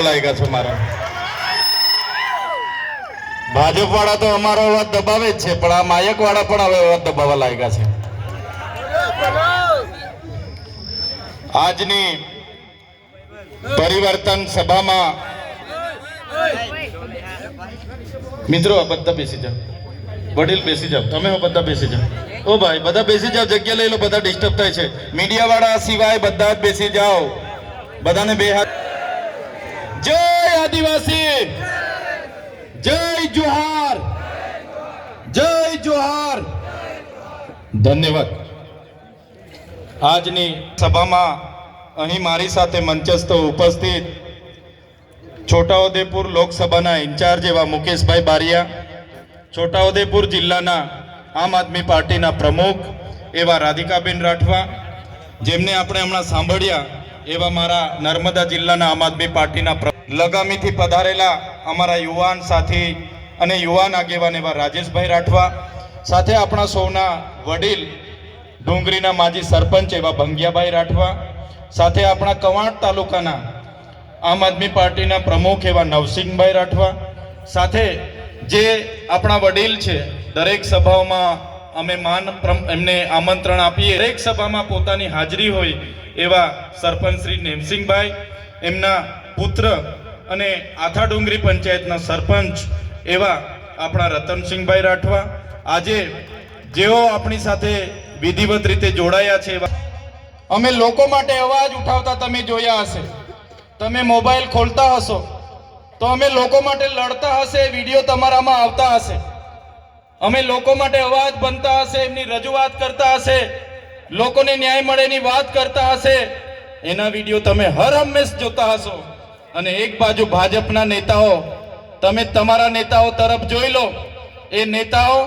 લાગ્યા છે મારા. ભાજપ વાળા તો અમારો અવાજ દબાવે જ છે, પણ આ માયક વાળા પણ હવે અવાજ દબાવવા લાગ્યા છે. આજની પરિવર્તન સભામાં મિત્રો બધા બેસી જાઓ. વડીલ બેસી જાઓ. તમે બધા બેસી જાઓ. ઓ ભાઈ, બધા બેસી જાઓ, જગ્યા લઈ લો, બધા ડિસ્ટર્બ થાય છે. મીડિયા વાળા સિવાય બધા જ બેસી જાઓ. બધાને બે હાથ જય આદિવાસી, જય જોહાર જય જોહાર. ધન્યવાદ. આજની સભામાં અહીં મારી સાથે મંચસ્થ ઉપસ્થિત છોટાઉદેપુર લોકસભાના ઇન્ચાર્જ એવા મુકેશભાઈ બારિયા, છોટાઉદેપુર જિલ્લાના આમ આદમી પાર્ટીના પ્રમુખ એવા રાધિકાબેન રાઠવા, જેમને આપણે હમણાં સાંભળ્યા એવા મારા નર્મદા જિલ્લાના આમ આદમી પાર્ટીના લગામીથી પધારેલા અમારા યુવાન સાથી અને યુવાન આગેવાન એવા રાજેશભાઈ રાઠવા, સાથે આપણા સૌના વડીલ ડુંગરીના માજી સરપંચ એવા ભંગિયાભાઈ રાઠવા, સાથે આપણા કવાંટ તાલુકાના આમ આદમી પાર્ટીના પ્રમુખ એવા નવસિંહભાઈ રાઠવા, સાથે જે આપણા વડીલ છે, દરેક સભાઓમાં અમે માન એમને આમંત્રણ આપીએ. દરેક સભામાં પોતાની હાજરી હોય એવા સરપંચ શ્રી નેમસિંહભાઈ, એમના પુત્ર અને આથા ડુંગરી પંચાયતના સરપંચ એવા આપણા રતનસિંહભાઈ રાઠવા. આજે જેઓ આપણી સાથે વિધિવત રીતે જોડાયા છે એવા અમે લોકો માટે અવાજ ઉઠાવતા તમે જોયા હશે. તમે મોબાઈલ ખોલતા હશો. તો અમે લોકો માટે લડતા હશે, વીડિયો તમારામાં આવતા હશે. અમે લોકો માટે અવાજ બનતા હશે, એમની રજૂઆત કરતા હશે. લોકોને ન્યાય મળેની વાત કરતા હશે, એના વીડિયો તમે હર હંમેશ જોતા હશો. અને એક બાજુ ભાજપના નેતાઓ, તમે તમારા નેતાઓ તરફ જોઈ લો. એ નેતાઓ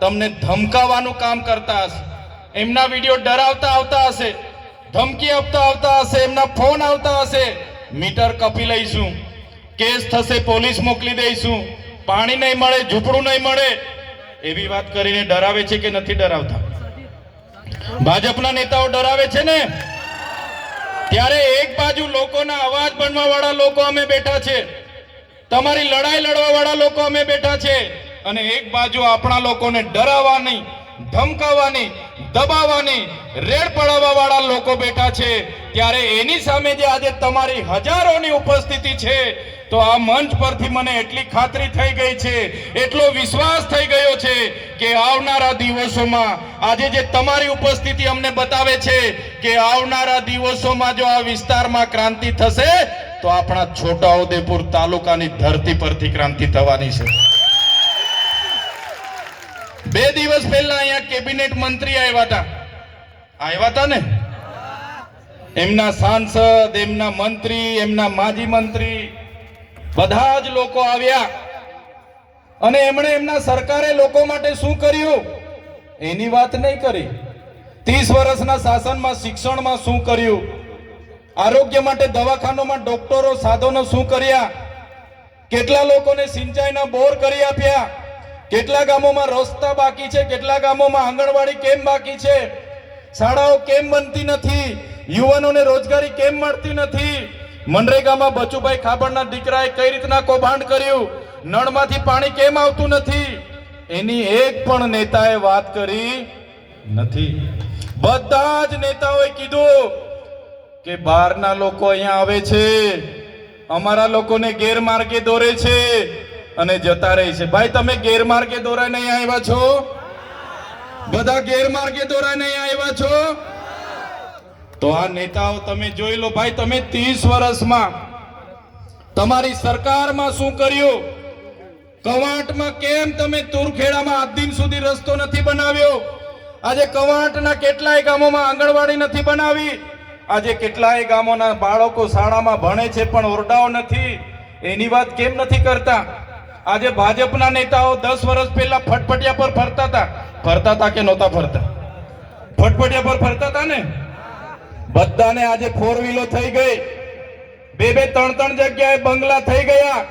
તમને ધમકાવાનું કામ કરતા હશે. એમના વીડિયો ડરાવતા આવતા હશે, ધમકી આપતા આવતા હશે, એમના ફોન આવતા હશે. મીટર કપી લઈશું. કેસ થશે, પોલીસ મોકલી દઈશું. પાણી નહીં મળે, ઝૂંપડું નહીં મળે. એવી વાત કરીને ડરાવે છે કે નથી ડરાવતા? ભાજપના નેતાઓ ડરાવે છે ને? ત્યારે એક બાજુ લોકોના અવાજ બનવા વાળા લોકો અમે બેઠા છે. તમારી લડાઈ લડવા વાળા લોકો અમે બેઠા છે. અને એક બાજુ આપણા લોકોને ડરાવવાની ધમકાવવાની, દબાવવાની, રેડ પડાવવા વાળા લોકો બેઠા છે. ત્યારે એની સામે જે આજે તમારી હજારોની ઉપસ્થિતિ છે, તો આ મંચ પરથી મને એટલી ખાતરી થઈ ગઈ છે, એટલો વિશ્વાસ થઈ ગયો છે કે આવનારા દિવસોમાં આજે જે તમારી ઉપસ્થિતિ અમને બતાવે છે કે આવનારા દિવસોમાં જો આ વિસ્તારમાં ક્રાંતિ થશે, તો આપણા છોટાઉદેપુર તાલુકાની ધરતી પરથી ક્રાંતિ થવાની છે. બે દિવસ પહેલા અહીંયા કેબિનેટ મંત્રી આવ્યા હતા. આવ્યા હતા ને? એમના સાંસદ, એમના મંત્રી, એમના માજી મંત્રી બધા જ લોકો આવ્યા. અને એમણે એમના સરકારે લોકો માટે શું કર્યું? એની વાત નહીં કરી. ત્રીસ વર્ષના શાસનમાં, શિક્ષણમાં શું કર્યું? આરોગ્ય માટે દવાખાનોમાં ડોક્ટરો, સાધનો શું કર્યા? કેટલા લોકોને સિંચાઈના બોર કરી આપ્યા? કેટલા ગામોમાં રસ્તા બાકી છે? કેટલા ગામોમાં આંગણવાડી કેમ બાકી છે? શાળાઓ કેમ બનતી નથી? યુવાનોને રોજગારી કેમ મળતી નથી? મનરેગામાં બચુભાઈ ખાબડના દીકરાએ કઈ રીતના કૌભાંડ કર્યું? નળમાંથી પાણી કેમ આવતું નથી? એની એક પણ નેતાએ વાત કરી નથી. બધા જ નેતાઓએ કીધું કે બહારના લોકો અહીંયા આવે છે. અમારા લોકોને ગેરમાર્ગે દોરે છે. અને જતા રહે છે. ભાઈ, તમે ગેરમાર્ગે દોરાઈને નહીં આવ્યા છો? બધા ગેરમાર્ગે દોરાઈને નહીં આવ્યા છો? તો આ નેતાઓ તમે જોઈ લો ભાઈ, તમે ત્રીસ વર્ષમાં તમારી સરકારમાં શું કર્યું? કવાંટમાં કેમ તમે તુરખેડામાં આજ દિન સુધી રસ્તો નથી બનાવ્યો? આજે કવાંટના કેટલાય ગામોમાં આંગણવાડી નથી બનાવી? આજે કેટલાય ગામોના બાળકો શાળામાં ભણે છે પણ ઓરડાઓ નથી? એની વાત કેમ નથી કરતા? આજે ભાજપના નેતાઓ દસ વર્ષ પહેલા ફટફટિયા પર ફરતા હતા. ફરતા હતા કે નહોતા ફરતા? ફટફટિયા પર ફરતા હતા ને? બધાને આજે ફોર વ્હીલો થઈ ગઈ. બે બે ત્રણ ત્રણ જગ્યાએ બંગલા થઈ ગયા.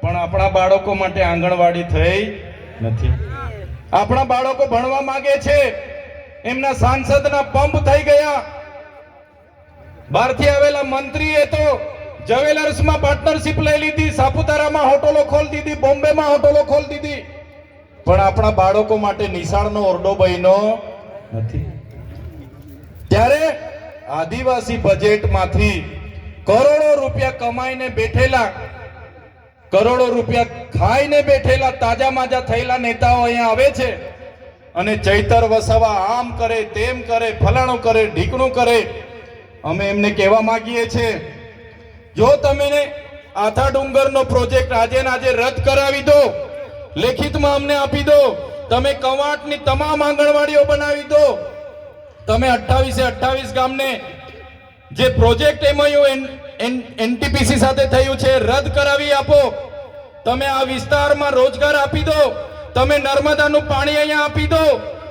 પણ આપણા બાળકો માટે આંગણવાડી થઈ નથી. આપણા બાળકો ભણવા માંગે છે. એમના સાંસદના પંપ થઈ ગયા. બહારથી આવેલા મંત્રીએ તો જવેલર્સમાં પાર્ટનરશિપ લઈ લીધી, સાપુતારામાં હોટલો ખોલી દીધી, બોમ્બેમાં હોટલો ખોલી દીધી. પણ આપણા બાળકો માટે નિશાળનો ઓરડો બન્યો નથી. ત્યારે આદિવાસી બજેટમાંથી કરોડો રૂપિયા કમાઈને બેઠેલા, કરોડો રૂપિયા ખાઈને બેઠેલા તાજા માજા થયેલા નેતાઓ અહીંયા આવે છે. અને ચૈતર વસાવા આમ કરે, તેમ કરે, ફલાણું કરે, ઢીકણું કરે. અમે એમને કહેવા માંગીએ છીએ જો તમે આથા ડુંગરનો પ્રોજેક્ટ આજે આજે રદ કરાવી દો, લેખિતમાં અમને આપી દો, તમે કવાંટની તમામ આંગણવાડીઓ બનાવી દો, તમે અઠ્ઠાવીસે અઠ્ઠાવીસ ગામને જે પ્રોજેક્ટ એમઓયુ એનટીપીસી સાથે થયું છે, રદ કરાવી આપો. તમે આ વિસ્તારમાં રોજગાર આપી દો, તમે નર્મદાનું પાણી અહીંયા આપી દો,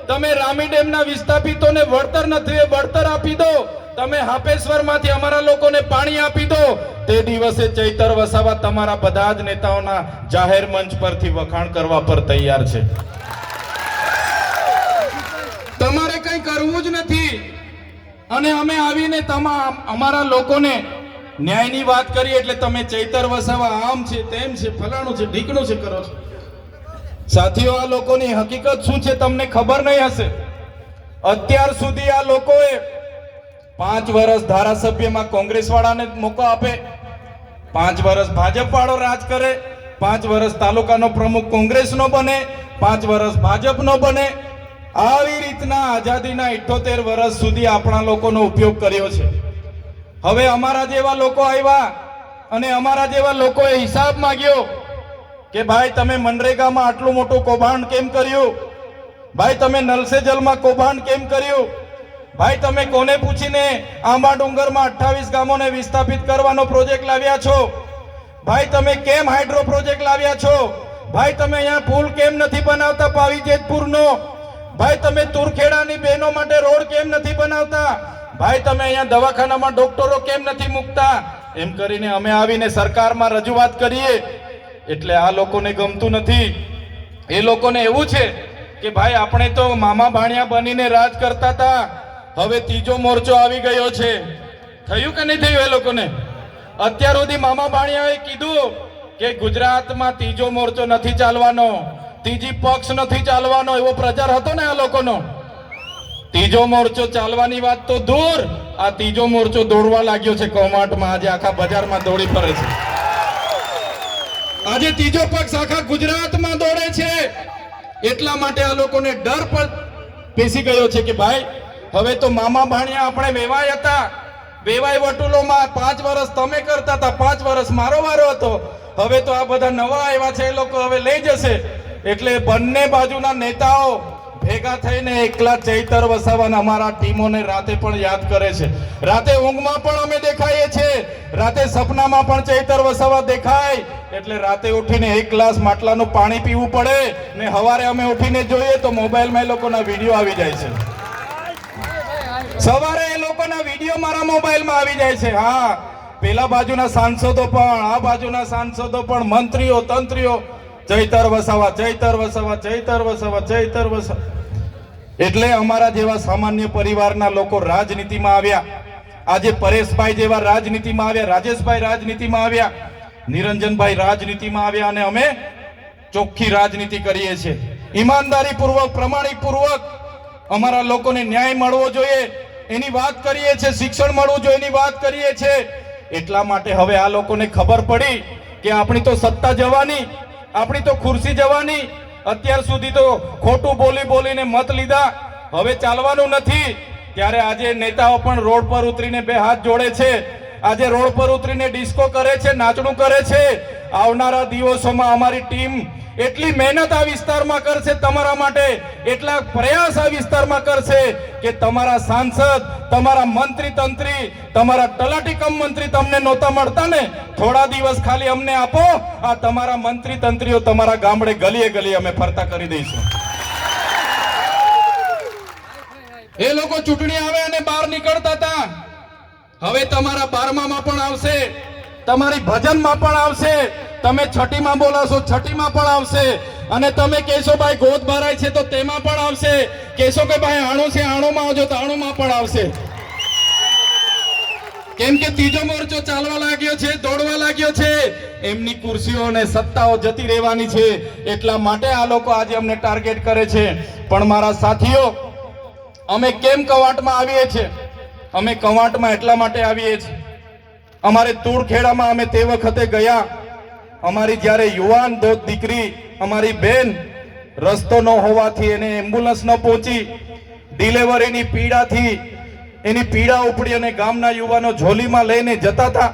તમે રામી ડેમના વિસ્થાપિતોને વળતર નથી, વળતર આપી દો. તમે હાપેશ્વરમાંથી અમારા લોકોને પાણી આપી દો. તે દિવસે ચૈતર વસાવા તમારા બધા જ નેતાઓના જાહેર મંચ પરથી વખાણ કરવા પર તૈયાર છે. તમારે કંઈ કરવું જ નથી. અને અમે આવીને તમામ અમારા લોકોને ન્યાયની વાત કરી એટલે તમે ચૈતર વસાવા આમ છે, તેમ છે, ફલાણું છે, ઢીકણું છે કરો છો. સાથીઓ, આ લોકોની હકીકત શું છે તમને ખબર નહીં હશે? અત્યાર સુધી આ લોકોએ પાંચ વર્ષ ધારાસભ્યમાં કોંગ્રેસ વાળાને મોકો આપે. પાંચ વર્ષ ભાજપ વાળો રાજ કરે. પાંચ વર્ષ તાલુકાનો પ્રમુખ કોંગ્રેસનો બને. પાંચ વર્ષ ભાજપનો બને. આવી રીતના આઝાદીના ઇઠ્ઠોતેર વર્ષ સુધી આપણા લોકોનો ઉપયોગ કર્યો છે. હવે અમારા જેવા લોકો આવ્યા અને અમારા જેવા લોકોએ હિસાબ માંગ્યો કે ભાઈ તમે મનરેગામાં આટલું મોટું કૌભાંડ કેમ કર્યું? ભાઈ તમે નલસે જલમાં કૌભાંડ કેમ કર્યું? ભાઈ, તમે કોને પૂછીને આંબા ડુંગરમાં અઠ્ઠાવીસ ગામોને વિસ્થાપિત કરવાનો પ્રોજેક્ટ લાવ્યા છો? ભાઈ, તમે કેમ હાઇડ્રો પ્રોજેક્ટ લાવ્યા છો? ભાઈ, તમે અહીંયા પુલ કેમ નથી બનાવતા પાવી જેતપુરનો ભાઈ, તમે તુરખેડાની બહેનો માટે રોડ કેમ નથી બનાવતા? ભાઈ, તમે અહીંયા દવાખાનામાં ડોક્ટરો કેમ નથી મૂકતા? એમ કરીને અમે આવીને સરકારમાં રજૂઆત કરીએ. એટલે આ લોકોને ગમતું નથી. એ લોકોને એવું છે કે ભાઈ, આપણે તો મામા ભાણિયા બનીને રાજ કરતા હતા. હવે ત્રીજો મોરચો આવી ગયો છે. થયું કે નહીં થયું એ લોકોને? અત્યાર સુધી મામા બાણિયાએ કીધું કે ગુજરાતમાં ત્રીજો મોરચો નથી ચાલવાનો, ત્રીજી પક્ષ નથી ચાલવાનો એવો પ્રચાર હતો ને આ લોકોનો. ત્રીજો મોરચો ચાલવાની વાત તો દૂર, આ ત્રીજો મોરચો દોડવા લાગ્યો છે કૌમાટમાં. આજે આખા બજારમાં દોડી ફરે છે. આજે ત્રીજો પક્ષ આખા ગુજરાતમાં દોડે છે. એટલા માટે આ લોકોને ડર પણ બેસી ગયો છે કે ભાઈ હવે તો મામા ભાણિયા આપણે વેવાય હતા. વેવાય વટુલોમાં પાંચ વર્ષ તમે કરતા હતા, પાંચ વર્ષ મારો વારો હતો. હવે તો આ બધા નવા આવ્યા છે, એ લોકો હવે લઈ જશે. એટલે બંને બાજુના નેતાઓ ભેગા થઈને એકલા ચૈતર વસાવાના અમારા ટીમોને રાતે પણ યાદ કરે છે. રાતે ઊંઘમાં પણ અમે દેખાઈએ છીએ. રાતે સપનામાં પણ ચૈતર વસાવા દેખાય. એટલે રાતે ઉઠીને એક ગ્લાસ માટલાનું પાણી પીવું પડે ને સવારે અમે ઉઠીને જોઈએ તો મોબાઈલમાં એ લોકોના વીડિયો આવી જાય છે. સવારે એ લોકોના વીડિયો મારા મોબાઈલમાં આવી જાય છે. હા, પેલા બાજુના સાંસદો પણ, આ બાજુના સાંસદો પણ, મંત્રીઓ, તંત્રીઓ, જયતર વસાવા જયતર વસાવા જયતર વસાવા જયતર વસાવા. એટલે અમારા જેવા સામાન્ય પરિવારના લોકો રાજનીતિમાં આવ્યા. આજે પરેશભાઈ જેવા રાજનીતિમાં આવ્યા, રાજેશભાઈ રાજનીતિમાં આવ્યા, નિરંજનભાઈ રાજનીતિમાં આવ્યા અને અમે ચોખ્ખી રાજનીતિ કરીએ છીએ. ઈમાનદારી પૂર્વક પ્રમાણિક પૂર્વક અમારા લોકોને ન્યાય મળવો જોઈએ. એની વાત કરીએ છીએ, શિક્ષણ મળવું જોઈએ એની વાત કરીએ છીએ. એટલા માટે હવે આ લોકોને ખબર પડી કે આપણી તો સત્તા જવાની, આપણી તો ખુરશી જવાની. અત્યાર સુધી તો ખોટું બોલી બોલીને મત લીધા. હવે ચાલવાનું નથી. ત્યારે આજે નેતાઓ પણ રોડ પર ઉતરીને બે હાથ જોડે છે. આજે રોડ પર ઉતરીને ડિસ્કો કરે છે, નાચણું કરે છે. આવનારા દિવસોમાં અમારી ટીમ એટલી મહેનત આ વિસ્તારમાં કરશે, તમારા માટે એટલા પ્રયાસ આ વિસ્તારમાં કરશે કે તમારા સાંસદ, તમારા મંત્રી તંત્રી, તમારા તલાટી કમ મંત્રી તમને નહોતા મળતા ને? થોડા દિવસ ખાલી અમને આપો, આ તમારા મંત્રી તંત્રીઓ તમારા ગામડે ગલીએ ગલીએ અમે ફરતા કરી દઈશું. એ લોકો ચૂંટણી આવે અને બહાર નીકળતા હતા. હવે તમારા બારમામાં પણ આવશે. તમારી ભજનમાં પણ આવશે. તમે છઠ્ઠીમાં બોલાશો છઠ્ઠીમાં પણ આવશે. અને તમે કહેશો ભાઈ ગોદ ભરાય છે તો તેમાં પણ આવશે. કહેશો કે ભાઈ આણું છે આણુંમાં આવજો તો આણુંમાં પણ આવશે. કેમ કે ત્રીજો મોરચો ચાલવા લાગ્યો છે, દોડવા લાગ્યો છે. એમની ખુરશીઓ અને સત્તાઓ જતી રહેવાની છે. એટલા માટે આ લોકો આજે અમને ટાર્ગેટ કરે છે. પણ મારા સાથીઓ, અમે કેમ કવાટમાં આવીએ છીએ? અમે કવાટમાં એટલા માટે આવીએ છીએ. અમારે તુળખેડામાં અમે તે વખતે ગયા. અમારી જ્યારે યુવાન દોત દીકરી, અમારી બેન રસ્તો ન હોવાથી એને એમ્બ્યુલન્સ ન પહોંચી ડિલેવરીની પીડાથી એની પીડા ઉપડી અને ગામના યુવાનો ઝોલીમાં લઈને જતા હતા.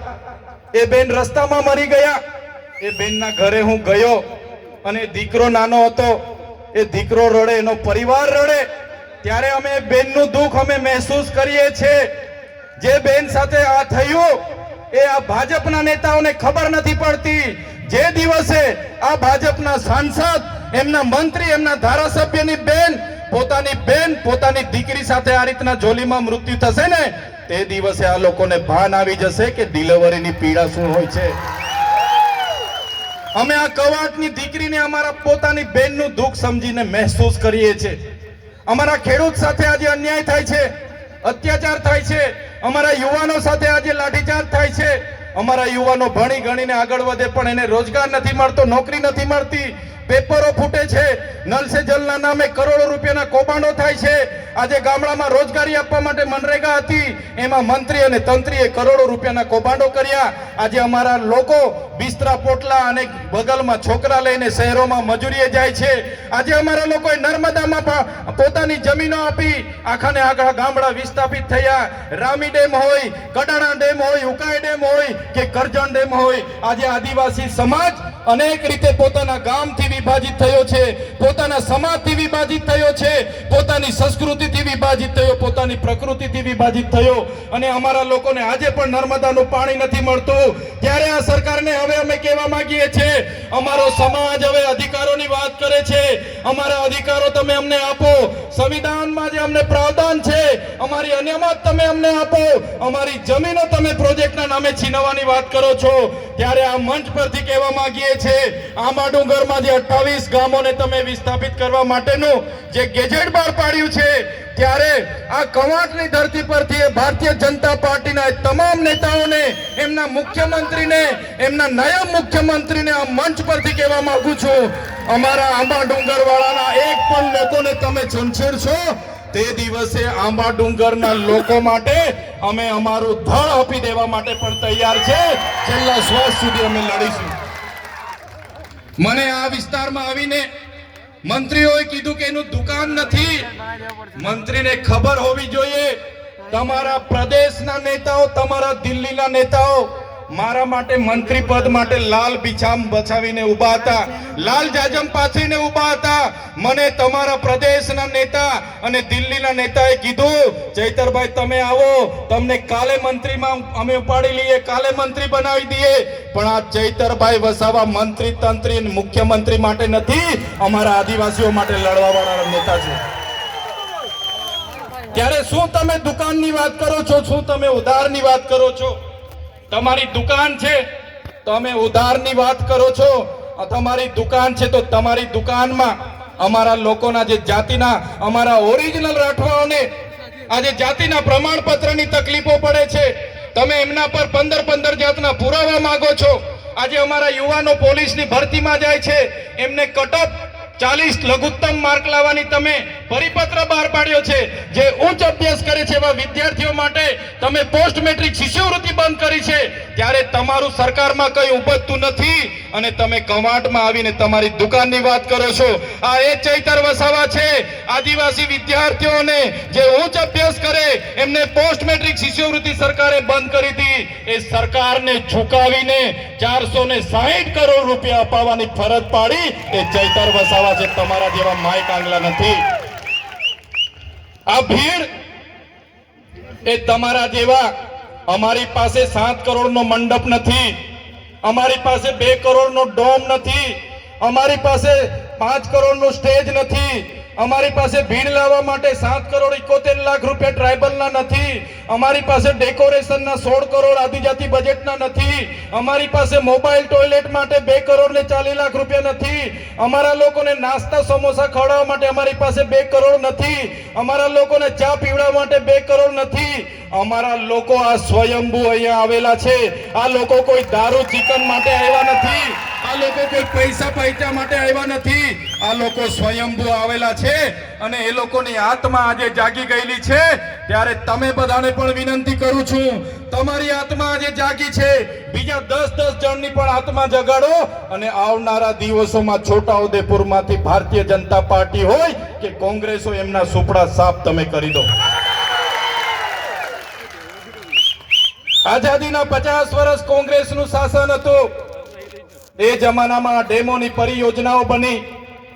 એ બેન રસ્તામાં મરી ગયા. એ બેનના ઘરે હું ગયો અને દીકરો નાનો હતો. એ દીકરો રડે, એનો પરિવાર રડે. ત્યારે અમે બેનનું દુઃખ અમે મહેસૂસ કરીએ છીએ. જે બેન સાથે આ થયું એ આ ભાજપના નેતાઓને ખબર નથી પડતી. જે દિવસે આ ભાજપના સાંસદ, એમના મંત્રી, એમના ધારાસભ્યની બેન, પોતાની બેન, પોતાની દીકરી સાથે આ રીતના જોલીમાં મૃત્યુ થશે ને, તે દિવસે આ લોકોને ભાન આવી જશે કે ડિલિવરીની પીડા શું હોય છે. અમે આ કવાટની દીકરીને અમારા પોતાની બેનનું દુઃખ સમજીને મહેસૂસ કરીએ છીએ. અમારા ખેડૂત સાથે આજે અન્યાય થાય છે, અત્યાચાર થાય છે. અમારા યુવાનો સાથે આજે લાઠીચાર્જ થાય છે. અમારા યુવાનો ભણી ગણીને આગળ વધે, પણ એને રોજગાર નથી મળતો, નોકરી નથી મળતી. પેપરો ફૂટે છે. નલ સે જલના નામે કરોડો રૂપિયાના કૌભાંડો થાય છે. આજે ગામડામાં રોજગારી આપવા માટે મનરેગા હતી. એમાં મંત્રી અને તંત્રીએ કરોડો રૂપિયાના કૌભાંડો કર્યા. આજે અમારા લોકો બિસ્તરા પોટલા અને બગલમાં છોકરા લઈને શહેરોમાં મજૂરીએ જાય છે. આજે અમારા લોકોએ નર્મદામાં પોતાની જમીનો આપી. આખાને આખા ગામડા વિસ્થાપિત થયા. રામી ડેમ હોય, કડાણા ડેમ હોય, ઉકાઈ ડેમ હોય કે કરજણ ડેમ હોય, આજે આદિવાસી સમાજ અનેક રીતે પોતાના ગામથી વિભાજિત થયો છે. પોતાના સમાજથી વિભાજિત થયો છે. પોતાની સંસ્કૃતિથી વિભાજિત થયો, પોતાની પ્રકૃતિથી વિભાજિત થયો અને અમારા લોકોને આજે પણ નર્મદાનું પાણી નથી મળતું. ત્યારે આ સરકારને હવે અમે કહેવા માંગીએ છીએ, અમારો સમાજ હવે અધિકારોની વાત કરે છે. અમારા અધિકારો તમે અમને આપો. સંવિધાનમાં જે અમને પ્રાવધાન છે, અમારી અનામત તમે અમને આપો. અમારી જમીનો તમે પ્રોજેક્ટના નામે છીનવવાની વાત કરો છો. ત્યારે આ મંચ પરથી કહેવા માંગીએ છીએ, આંબા ડુંગરમાં જે અઠ્ઠાવીસ ગામોને તમે વિસ્થાપિત કરવા માટેનું જે ગેજેટ બહાર પાડ્યું છે, ત્યારે આ કવાંટની ધરતી પરથી ભારતીય જનતા પાર્ટીના તમામ નેતાઓને, એમના મુખ્યમંત્રીને, એમના નાયબ મુખ્યમંત્રીને આ મંચ પરથી કહેવા માંગુ છું. અમારા આંબા ડુંગરવાળાના એક પણ લોકોને તમે છંછેડશો તે દિવસે આંબા ડુંગરના લોકો માટે અમે અમારું ધળ આપી દેવા માટે પણ તૈયાર છે. છેલ્લા શ્વાસ સુધી અમે લડીશું. મને આ વિસ્તારમાં આવીને મંત્રીઓએ કીધું કે એનું દુકાન નથી. મંત્રીને ખબર હોવી જોઈએ. તમારા પ્રદેશના નેતાઓ, તમારા દિલ્હીના નેતાઓ મારા માટે મંત્રી પદ માટે લાલ બિછામ બચાવીને ઊભા હતા. લાલ જાજમ પાથરીને ઊભા હતા. મને તમારા પ્રદેશના નેતા અને દિલ્હીના નેતાએ કીધું, ચૈતરભાઈ, તમે આવો. તમને કાલે મંત્રીમાં અમે ઉપાડી લઈએ, કાલે મંત્રી બનાવી દઈએ. પણ આ ચૈતરભાઈ વસાવા મંત્રી તંત્રી મુખ્યમંત્રી માટે નથી, અમારા આદિવાસીઓ માટે લડવા વાળા નેતા છે. ત્યારે શું તમે દુકાનની વાત કરો છો? શું તમે ઉધારની વાત કરો છો? તમારી દુકાન છે? તમે ઉધારની વાત કરો છો? તમારી દુકાન છે તો તમારી દુકાનમાં અમારા લોકોના જે જાતિના, અમારા ઓરિજિનલ રાઠવાઓને આજે જાતિના પ્રમાણપત્રની તકલીફો પડે છે, તમે એમના પર પંદર પંદર જાતના પુરાવા માંગો છો. આજે અમારા યુવાનો પોલીસની ભરતીમાં જાય છે. એમને કટઅપ ચાલીસ લઘુત્તમ માર્ક લાવવાની તમે પરિપત્ર બહાર પાડ્યો છે જે ઉચ્ચ અભ્યાસ કરે છે એવા વિદ્યાર્થીઓ માટે તમે પોસ્ટ મેટ્રિક શિષ્યવૃત્તિ બંધ કરી છે, ત્યારે તમારું સરકારમાં કઈ ઉપજતું નથી અને તમે કવાંટમાં આવીને તમારી દુકાનની વાત કરો છો. આ એ ચૈતર વસાવા છે. આદિવાસી વિદ્યાર્થીઓને જે ઉચ્ચ અભ્યાસ કરે, એમને પોસ્ટ મેટ્રિક શિષ્યવૃત્તિ સરકારે બંધ કરી હતી. એ સરકારને ઝુકાવીને ચારસો ને સાહીઠ કરોડ રૂપિયા અપાવવાની ફરજ પાડી. એ ચૈતર વસાવા છે. તમારા જેવા માય કાંગલા નથી. આ ભીડ એ તમારા જેવા અમારી પાસે સાત કરોડનો મંડપ નથી, અમારી પાસે બે કરોડનો ડોમ નથી, અમારી પાસે પાંચ કરોડનો સ્ટેજ નથી અમારી પાસે ભીડ લાવવા માટે સાત કરોડ ઇકોતેર લાખ રૂપિયા ટ્રાઇબલના નથી. અમારી પાસે ડેકોરેશનના સોળ કરોડ, આદિજાતિ બજેટના નથી. અમારી પાસે મોબાઈલ ટોયલેટ માટે બે કરોડ ને ચાલીસ લાખ રૂપિયા નથી. અમારા લોકોને નાસ્તા, સમોસા ખવડાવવા માટે અમારી પાસે બે કરોડ નથી. અમારા લોકોને ચા પીવડાવવા માટે બે કરોડ નથી. અમારા લોકો આ સ્વયંભૂ અહીંયા આવેલા છે. આ લોકો કોઈ દારૂ, ચિકન માટે આવ્યા નથી. આ લોકો કોઈ પૈસા પૈસા માટે આવ્યા નથી. આ લોકો સ્વયંભૂ આવેલા છે અને એ લોકોની આત્મા આજે જાગી ગયેલી છે. ત્યારે તમે બધાને પણ વિનંતી કરું છું, તમારી આત્મા આજે જાગી છે. બીજા દસ દસ જણની પણ આત્મા જગાડો અને આવનારા દિવસોમાં છોટાઉદેપુરમાંથી ભારતીય જનતા પાર્ટી હોય કે કોંગ્રેસ હોય, એમના સુપડા સાફ તમે કરી દો. આઝાદીના પચાસ વર્ષ કોંગ્રેસનું શાસન હતું. એ જમાનામાં ડેમોની પરિયોજનાઓ બની.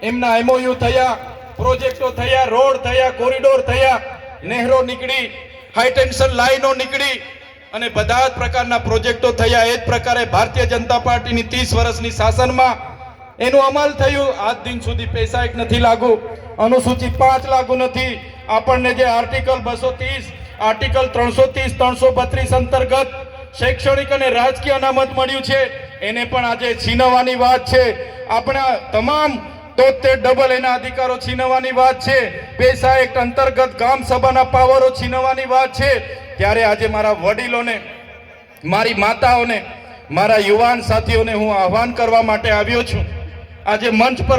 એમના એમઓયુ થયા, પ્રોજેક્ટો થયા, રોડ થયા, કોરિડોર થયા, નહેરો નીકળી હાઈટેન્શન લાઈનો નીકળી અને બધા જ પ્રકારના પ્રોજેક્ટો થયા. એ જ પ્રકારે ભારતીય જનતા પાર્ટીની ત્રીસ વર્ષની શાસનમાં એનું અમલ થયું. આજ દિન સુધી પૈસા એક નથી લાગુ. અનુસૂચિત પાંચ લાગુ નથી. આપણને જે આર્ટિકલ બસો ત્રીસ, આર્ટિકલ ત્રણસો ત્રીસ, ત્રણસો બત્રીસ અંતર્ગત શૈક્ષણિક અને રાજકીય અનામત મળ્યું છે, એને પણ આજે છીનવવાની વાત છે. આપણા તમામ તોતેર ડબલ એના અધિકારો છીનવવાની વાત છે. પૈસા એક્ટ અંતર્ગત ગામ સભાના પાવરો છીનવવાની વાત છે. ત્યારે આજે મારા વડીલોને, મારી માતાઓને, મારા યુવાન સાથીઓને હું આહવાન કરવા માટે આવ્યો છું. આજે મંચ પર